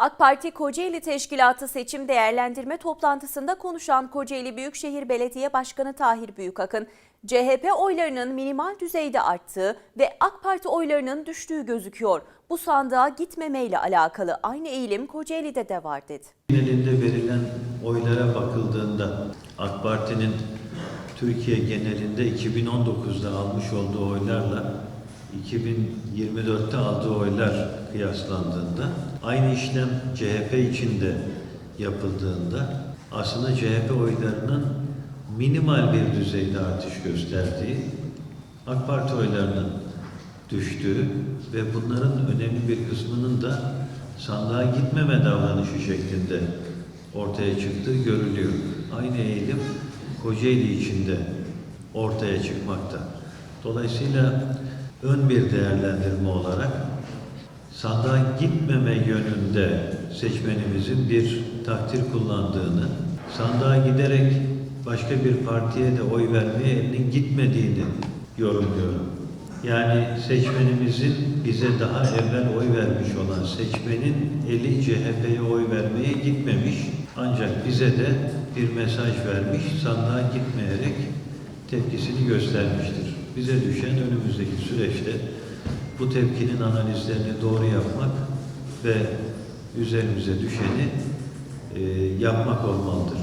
AK Parti Kocaeli Teşkilatı seçim değerlendirme toplantısında konuşan Kocaeli Büyükşehir Belediye Başkanı Tahir Büyükakın, CHP oylarının minimal düzeyde arttığı ve AK Parti oylarının düştüğü gözüküyor. Bu sandığa gitmemeyle alakalı aynı eğilim Kocaeli'de de var dedi. Genelinde verilen oylara bakıldığında AK Parti'nin Türkiye genelinde 2019'da almış olduğu oylarla 2024'te aldığı oylar kıyaslandığında aynı işlem CHP için de yapıldığında aslında CHP oylarının minimal bir düzeyde artış gösterdiği, AK Parti oylarının düştüğü ve bunların önemli bir kısmının da sandığa gitmeme davranışı şeklinde ortaya çıktığı görülüyor. Aynı eğilim Kocaeli içinde ortaya çıkmakta. Dolayısıyla ön bir değerlendirme olarak sandığa gitmeme yönünde seçmenimizin bir takdir kullandığını, sandığa giderek başka bir partiye de oy vermeye elinin gitmediğini yorumluyorum. Yani seçmenimizin bize daha evvel oy vermiş olan seçmenin eli CHP'ye oy vermeye gitmemiş. Ancak bize de bir mesaj vermiş, sandığa gitmeyerek tepkisini göstermiştir. Bize düşen önümüzdeki süreçte bu tepkinin analizlerini doğru yapmak ve üzerimize düşeni e, yapmak olmalıdır.